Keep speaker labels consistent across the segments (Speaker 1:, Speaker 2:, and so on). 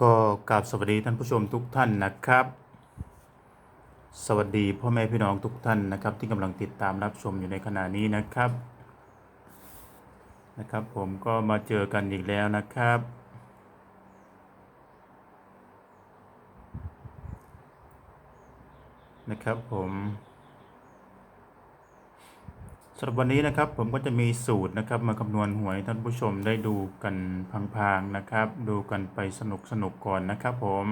Speaker 1: ก็กราบสวัสดีท่านผู้ชมทุกท่านนะครับ สวัสดีพ่อแม่พี่น้องทุกท่านนะครับ ที่กำลังติดตามรับชมอยู่ในขณะนี้นะครับนะครับ ผมก็มาเจอกันอีกแล้วนะครับ นะครับผม สำหรับวันนี้นะครับผมก็จะมีสูตรนะครับมาคำนวณหวยท่านผู้ชมได้ดูกันพังๆนะครับ ดูกันไปสนุกสนุกๆก่อนนะครับผม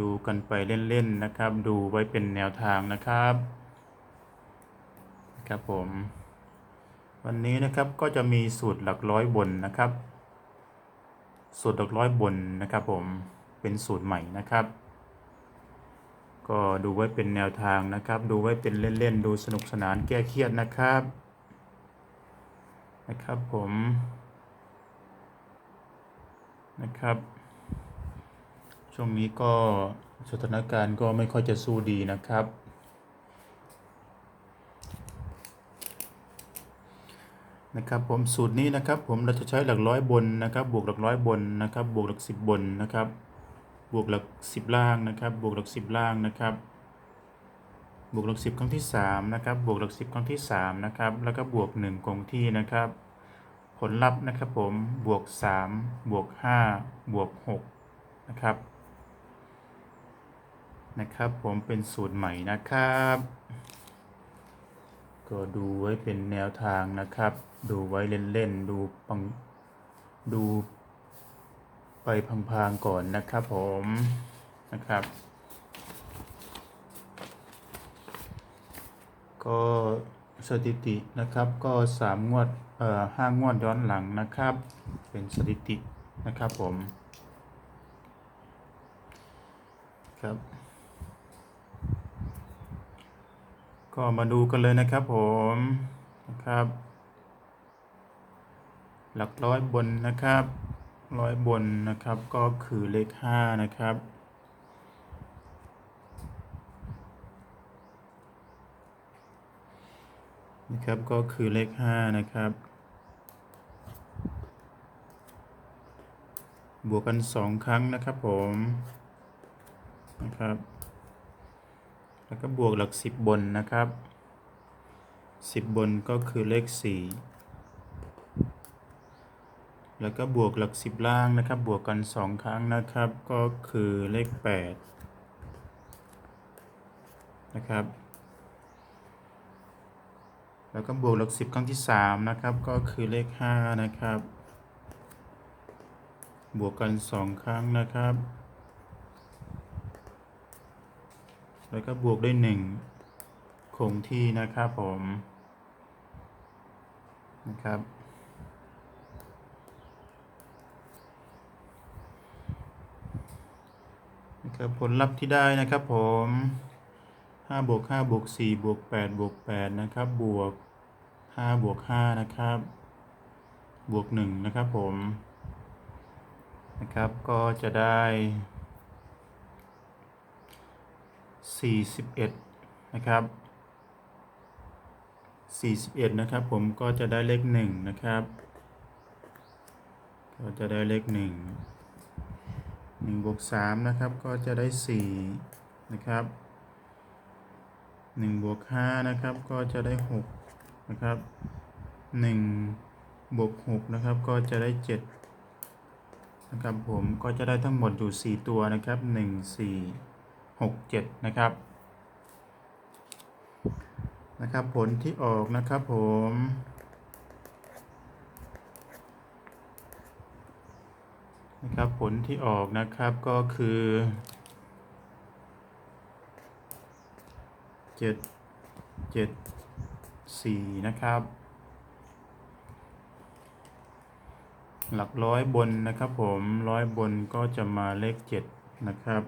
Speaker 1: ดูกันไปเล่นๆนะครับ ดูไว้เป็นแนวทางนะครับครับผม วันนี้นะครับก็จะมีสูตรหลักร้อยบนนะครับ สูตรหลักร้อยบนนะครับ ผมเป็นสูตรใหม่นะครับ ก็ดูไว้เป็นแนวทางนะครับ ดูไว้เป็นเล่นๆ ดูสนุกสนานแก้เครียดนะครับ นะครับผมนะครับ ช่วงนี้ก็สถานการณ์ก็ไม่ค่อยจะสู้ดีนะครับ นะครับผมสูตรนี้นะครับผมเราจะใช้หลักร้อยบนนะครับ บวกหลักร้อยบนนะครับ บวกหลักสิบบนนะครับ บวกหลักสิบล่างนะครับ บวกหลักสิบล่างนะครับ บวกหลักสิบครั้งที่สามนะครับ บวกหลักสิบครั้งที่สามนะครับ แล้วก็บวกหนึ่งคงที่นะครับ ผลลัพธ์นะครับผม บวกสามบวกห้าบวกหกนะครับ นะครับผมเป็นสูตรใหม่นะครับ ก็ดูไว้เป็นแนวทางนะครับ ดูไว้เล่นๆ ดูปัง ดู ไปพังๆก่อนนะครับผมนะครับ ก็สถิตินะครับก็สามงวดเอ่อห้างวดย้อนหลังนะครับ เป็นสถิตินะครับผมครับ ก็มาดูกันเลยนะครับผมนะครับ หลักร้อยบนนะครับ ร้อยบนนะครับก็คือเลขห้านะครับ นะครับก็คือเลขห้านะครับ บวกกันสองครั้งนะครับผมนะครับ แล้วก็บวกหลักสิบบนนะครับสิบบนก็คือเลขสี่ แล้วก็บวกหลักสิบล่างนะครับ บวกกันสองครั้งนะครับ ก็คือเลขแปดนะครับ แล้วก็บวกหลักสิบครั้งที่สามนะครับ ก็คือเลขห้านะครับ บวกกันสองครั้งนะครับ แล้วก็บวกได้วยหนึ่งคงที่นะครับผม นะครับ ครับผลลัพธ์ที่ได้นะครับผมห้าบวกห้าบวกสี่บวกแปดบวกแปดนะครับ บวกห้าบวกห้านะครับ บวกหนึ่งนะครับผมนะครับ ก็จะได้สี่สิบเอ็ดนะครับสี่สิบเอ็ดนะครับ ผมก็จะได้เลขหนึ่งนะครับ ก็จะได้เลขห นึ่งหนึ่งบวกสามนะครับก็จะได้สี่นะครับหนึ่งบวกห้านะครับก็จะได้หกนะครับหนึ่งบวกหกนะครับก็จะได้เจ็ดนะครับผมก็จะได้ทั้งหมดอยู่สี่ตัวนะครับหนึ่งสี่หกเจ็ดนะครับนะครับผลที่ออกนะครับผม นะครับผลที่ออกนะครับก็คือเจ็ดเจ็ดสี่นะครับ หลักร้อยบนนะครับผมร้อยบนก็จะมาเลขเจ็ดนะครับ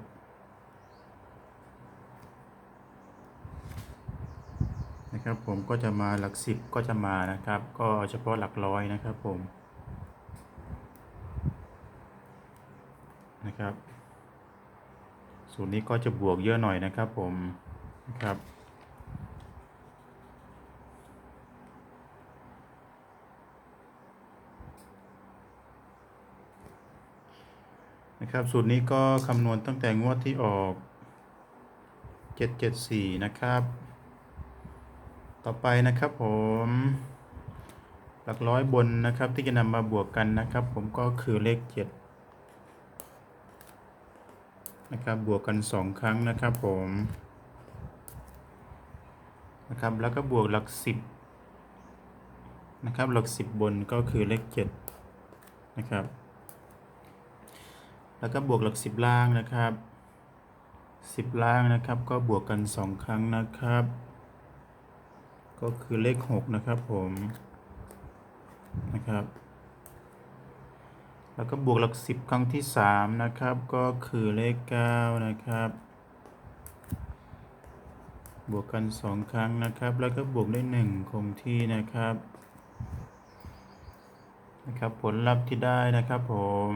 Speaker 1: นะครับผมก็จะมาหลักสิบก็จะมานะครับ ก็เฉพาะหลักร้อยนะครับผม นะครับ สูตรนี้ก็จะบวกเยอะหน่อยนะครับผมนะครับนะครับสูตรนี้ก็คำนวณตั้งแต่งวดที่ออก 774 นะครับ ต่อไปนะครับผม หลักร้อยบนนะครับที่จะนำมาบวกกันนะครับ ผมก็คือเลข 7 นะครับบวกกัน 2 ครั้งนะครับผมนะครับแล้วก็บวกหลัก 10นะครับหลัก 10 บนก็คือเลข7นะครับแล้วก็บวกหลัก 10 ล่างนะครับ 10 ล่างนะครับ ก็บวกกัน 2 ครั้งนะครับ ก็คือเลข 6 นะครับผมนะครับ แล้วก็บวกหลัก10ครั้งที่3นะครับก็คือเลข9นะครับ บวกกัน2ครั้งนะครับ แล้วก็บวกได้วย1คงที่นะครับนะครับผลลัพธ์ที่ได้นะครับผม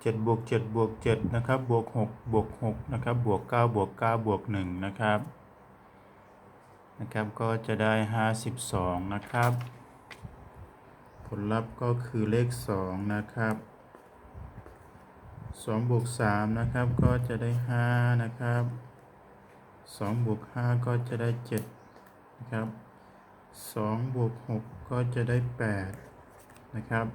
Speaker 1: เจ็ดบวกเจ็ดบวกเจ็ดนะครับบวกหกบวกหกนะครับบวกเก้าบวกเก้าบวกหนึ่งนะครับ นะครับก็จะได้ห้าสิบสองนะครับ ผลลัพธ์ก็คือเลขสองนะครับสองบวกสามนะครับก็จะได้ห้านะครับสองบวกห้าก็จะได้เจ็ดนะครับสองบวกหกก็จะได้แปดนะครับ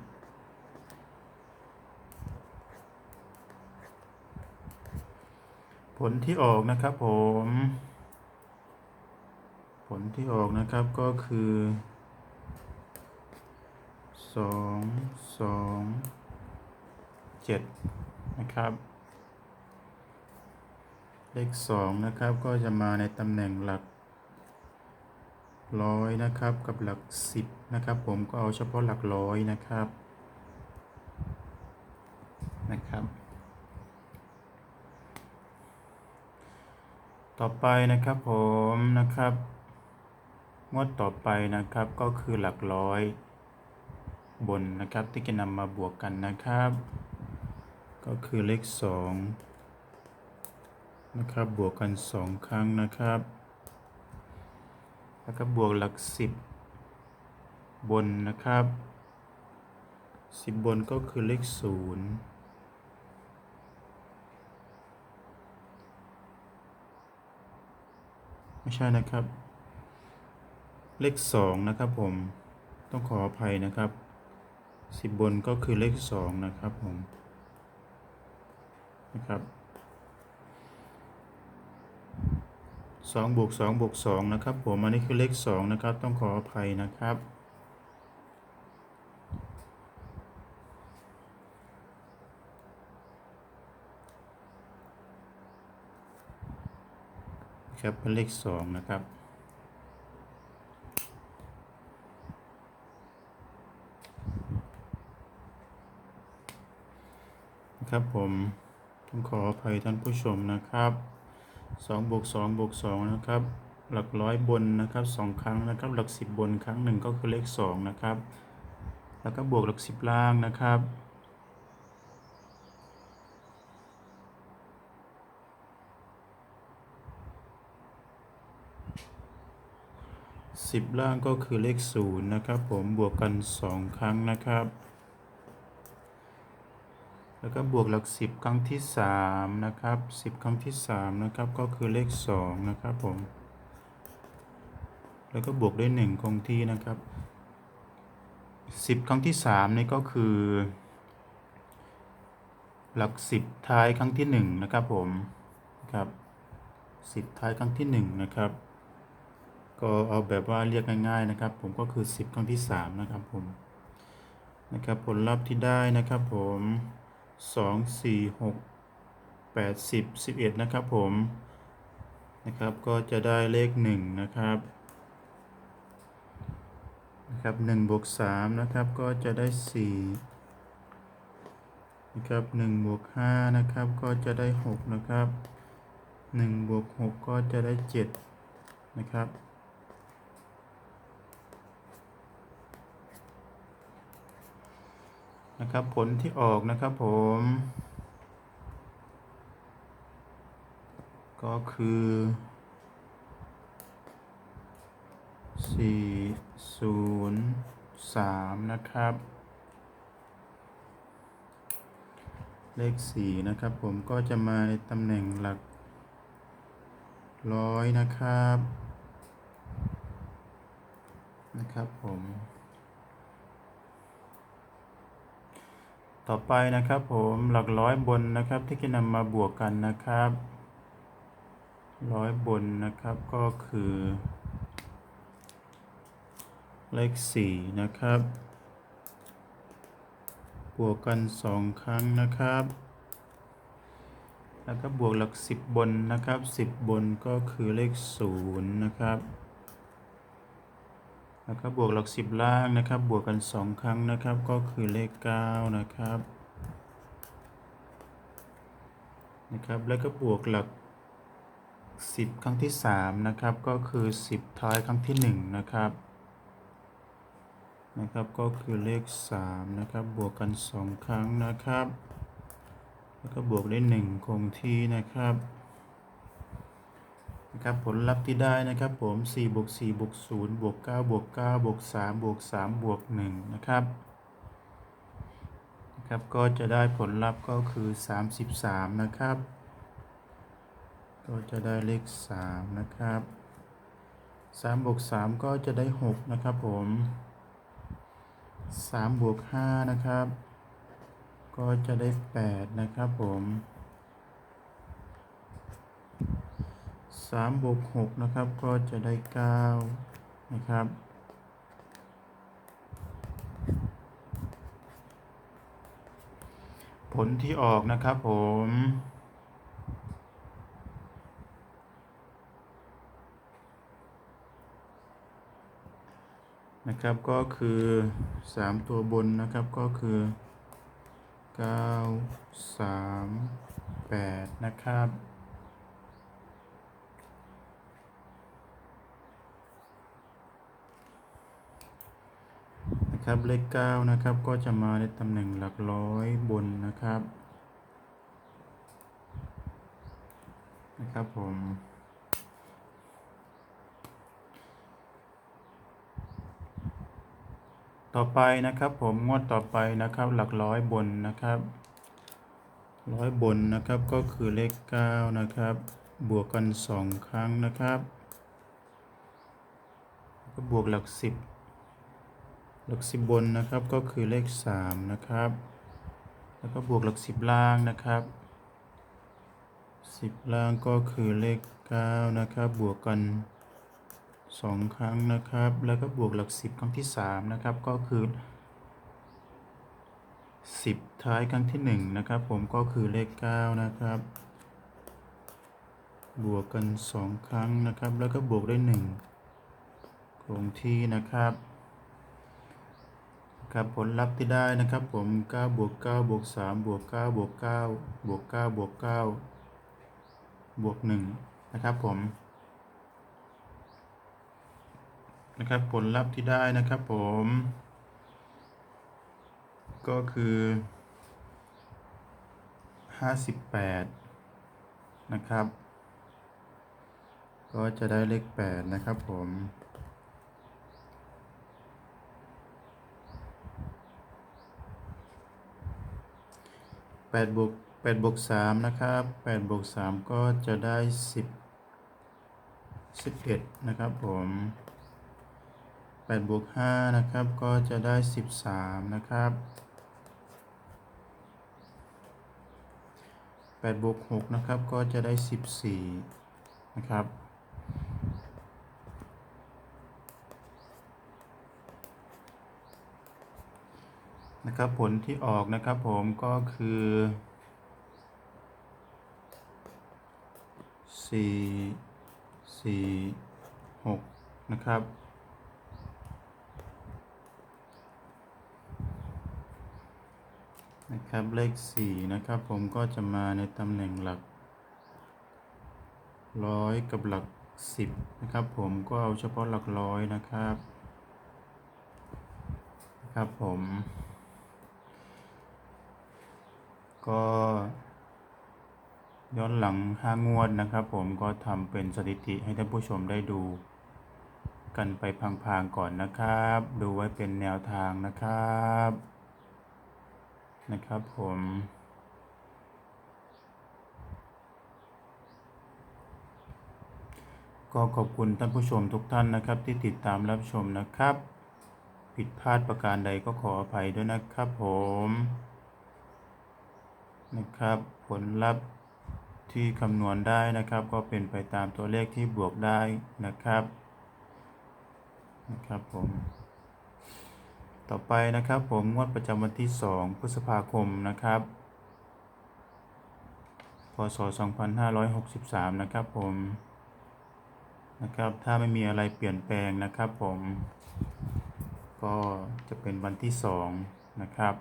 Speaker 1: ผลที่ออกนะครับผม ลที่ออกนะครับก็คือสองสองเจ็ดนะครับ เลขสองนะครับก็จะมาในตำแหน่งหลักร้อยนะครับกับหลักสิบนะครับ ผมก็เอาเฉพาะหลักร้อยนะครับนะครับต่อไปนะครับผมนะครับ งวดต่อไปนะครับก็คือหลักร้อย บนนะครับที่จะนำมาบวกกันนะครับ ก็คือเลขสองนะครับบวกกันสองครั้งนะครับ แล้วก็บวกหลักสิบบนนะครับสิบบนก็คือเลขศูนย์ไม่ใช่นะครับ เลขสองนะครับผมต้องขออภัยนะครับสิบบนก็คือเลขสองนะครับผมนะครับสองบวกสองบวกสองนะครับผมอันนี้คือเลขสองนะครับ ต้องขออภัยนะครับครับเป็นเลขสองนะครับ ครับผมต้องขออภัยท่านผู้ชมนะครับสองบวกสองบวกสองนะครับ หลักร้อยบนนะครับสองครั้งนะครับ หลักสิบบนครั้งหนึ่งก็คือเลขสองนะครับ แล้วก็บวกหลักสิบล่างนะครับสิบล่างก็คือเลขศูนย์นะครับ ผมบวกกันสองครั้งนะครับ แล้วก็บวกหลักสิบครั้งที่สามนะครับสิบครั้งที่สามนะครับก็คือเลขสองนะครับผม แล้วก็บวกด้วยหนึ่งคงที่นะครับสิบครั้งที่สามนี่ก็คือ หลักสิบท้ายครั้งที่หนึ่งนะครับผมครับสิบท้ายครั้งที่หนึ่งนะครับก็เอาแบบว่าเรียกง่ายๆนะครับ ผมก็คือ 10 ครั้งที่ 3 นะครับผมนะครับผลลัพธ์ที่ได้นะครับผม 2 4 6 8 10 11นะครับผมนะครับก็จะได้เลข1นะครับนะครับ1บวก3นะครับก็จะได้4นะครับ1บวก5นะครับก็จะได้6นะครับ1บวก6ก็จะได้7นะครับ นะครับผลที่ออกนะครับผม ก็คือ4สี่ศูนย์สามนะครับ เลขสี่นะครับผมก็จะมาในตำแหน่งหลักร้อยนะครับ นะครับผม ต่อไปนะครับผมหลักร้อยบนนะครับที่จะนำมาบวกกันนะครับ ร้อยบนนะครับก็คือ เลขสี่นะครับ บวกกันสองครั้งนะครับ แล้วก็บวกหลักสิบบนนะครับสิบบนก็คือเลขศูนย์นะครับ แล้วก็บวกหลักสิบล่างนะครับ บวกกันสองครั้งนะครับ ก็คือเลขเก้านะครับนะครับ แล้วก็บวกหลักสิบครั้งที่สามนะครับ ก็คือสิบท้ายครั้งที่หนึ่งนะครับนะครับ ก็คือเลขสามนะครับ บวกกันสองครั้งนะครับ แล้วก็บวกได้หนึ่งคงที่นะครับ นะครับผลลัพธ์ที่ได้นะครับผม4บวก4บวก0บวก9บวก9บวก3บวก3บวก1นะครับนะครับก็จะได้ผลลัพธ์ก็คือ 33 นะครับ ก็จะได้เลข 3 นะครับ3บวก3ก็จะได้ 6 นะครับผม3บวก5นะครับ ก็จะได้ 8 นะครับผม สามบวกหกนะครับก็จะได้เก้านะครับ ผลที่ออกนะครับผมนะครับก็คือสามตัวบนนะครับก็คือเก้าสามแปดนะครับ นะครับ เลข 9 นะครับ ก็จะมาในตำแหน่งหลักร้อยบนนะครับ นะครับผมต่อไปนะครับผมงวดต่อไปนะครับหลักร้อยบนนะครับร้อยบนนะครับก็คือเลข 9 นะครับ บวกกันสองครั้งนะครับ ก็บวกหลักสิบ หลักสิบบนนะครับก็คือเลขสามนะครับ แล้วก็บวกหลักสิบล่างนะครับสิบล่างก็คือเลขเก้านะครับ บวกกันสองครั้งนะครับ แล้วก็บวกหลักสิบครั้งที่สามนะครับ ก็คือสิบท้ายครั้งที่หนึ่งนะครับ ผมก็คือเลขเก้านะครับ บวกกันสองครั้งนะครับ แล้วก็บวกได้หนึ่งคงที่นะครับ ครับผลลัพธ์ที่ได้นะครับผม9บวก9บวก3บวก9บวก9บวก9บวก9บวก1นะครับผมนะครับผลลัพธ์ที่ได้นะครับผม ก็คือ 58 นะครับ ก็จะได้เลข 8 นะครับผม แปดบวกแปดบวกสามนะครับแปดบวกสามก็จะได้สิบสิบเอ็ดนะครับผมแปดบวกห้านะครับก็จะได้สิบสามนะครับแปดบวกหกนะครับก็จะได้สิบสี่นะครับ นะครับผลที่ออกนะครับผมก็คือสี่สี่หกนะครับนะครับเลขสี่นะครับผมก็จะมาในตำแหน่งหลักร้อยกับหลักสิบนะครับผมก็เอาเฉพาะหลักร้อยนะครับนะครับผม ก็ย้อนหลังห้างวดนะครับ ผมก็ทำเป็นสถิติให้ท่านผู้ชมได้ดู กันไปพางๆก่อนนะครับ ดูไว้เป็นแนวทางนะครับ นะครับผมก็ขอบคุณท่านผู้ชมทุกท่านนะครับ ที่ติดตามรับชมนะครับ ผิดพลาดประการใดก็ขออภัยด้วยนะครับผม นะครับ ผลลัพธ์ที่คำนวณได้นะครับ ก็เป็นไปตามตัวเลขที่บวกได้นะครับนะครับผมต่อไปนะครับผมงวดประจำวันที่ 2 พฤษภาคมนะครับ พศ 2563 นะครับผมนะครับถ้าไม่มีอะไรเปลี่ยนแปลงนะครับผม ก็จะเป็นวันที่ 2 นะครับ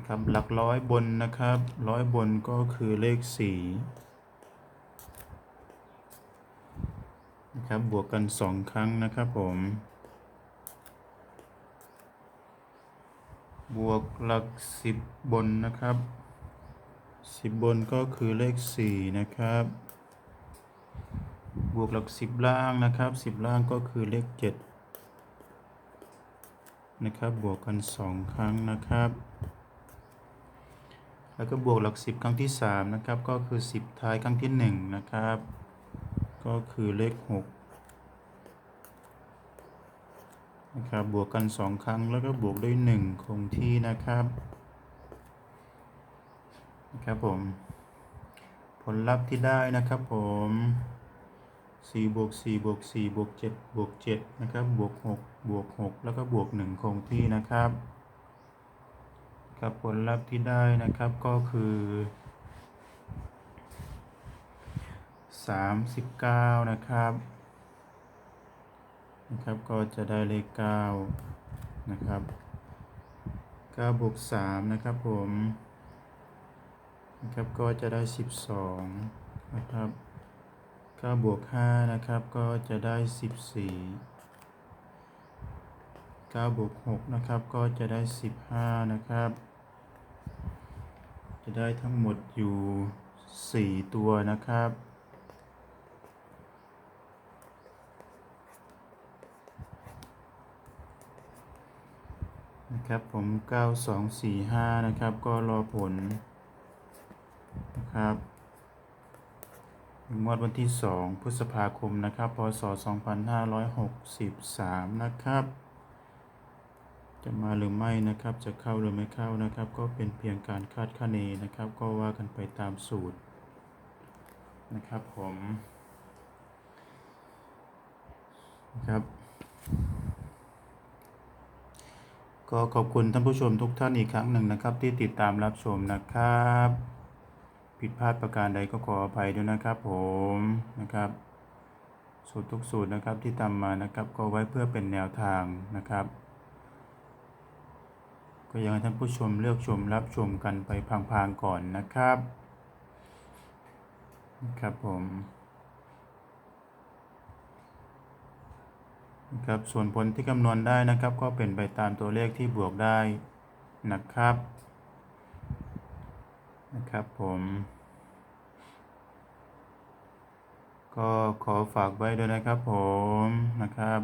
Speaker 1: นะครับ หลักร้อยบนนะครับ ร้อยบนก็คือเลข4นะครับ บวกกัน2ครั้งนะครับผม บวกหลัก10บนนะครับ10บนก็คือเลข4นะครับ บวกหลัก10ล่างนะครับ10ล่างก็คือเลข7นะครับ บวกกัน2ครั้งนะครับ แล้วก็บวกหลัก10 ครั้งที่ 3 นะครับ ก็คือ 10 ท้ายครั้งที่ 1 นะครับ ก็คือเลข6นะครับบวกกัน 2 ครั้งแล้วก็บวกด้วย 1 คงที่นะครับนะครับผม ผลลัพธ์ที่ได้นะครับผม4บวก4บวก4บวก7บวก7นะครับบวก6บวก 6 แล้วก็บวก 1 คงที่นะครับ ครับผลลัพธ์ที่ได้นะครับก็คือ 39 นะครับนะครับก็จะได้เลข 9 นะครับ9บวก3นะครับผมนะครับก็จะได้ 12 นะครับ9บวก5นะครับก็จะได้ 14 9บวก6นะครับก็จะได้ 15 นะครับ จะได้ทั้งหมดอยู่ 4 ตัวนะครับ นะครับผม 9245 นะครับก็รอผล นะครับงวดวันที่ 2 พฤษภาคม นะครับ พศ 2563 นะครับ จะมาหรือไม่นะครับ จะเข้าหรือไม่เข้านะครับ ก็เป็นเพียงการคาดคะเนนะครับ ก็ว่ากันไปตามสูตรนะครับผมครับก็ขอบคุณท่านผู้ชมทุกท่านอีกครั้งหนึ่งนะครับ ที่ติดตามรับชมนะครับ ผิดพลาดประการใดก็ขออภัยด้วยนะครับผมนะครับสูตรทุกสูตรนะครับที่ทำมานะครับ ก็ไว้เพื่อเป็นแนวทางนะครับ ก็ยังให้ท่านผู้ชมเลือกชมรับชมกันไปพางๆก่อนนะครับนะครับผมนะครับส่วนผลที่คำนวณได้นะครับ ก็เป็นไปตามตัวเลขที่บวกได้นะครับนะครับผม ก็ขอฝากไว้ด้วยนะครับผมนะครับ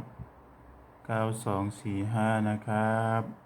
Speaker 1: 9245 นะครับ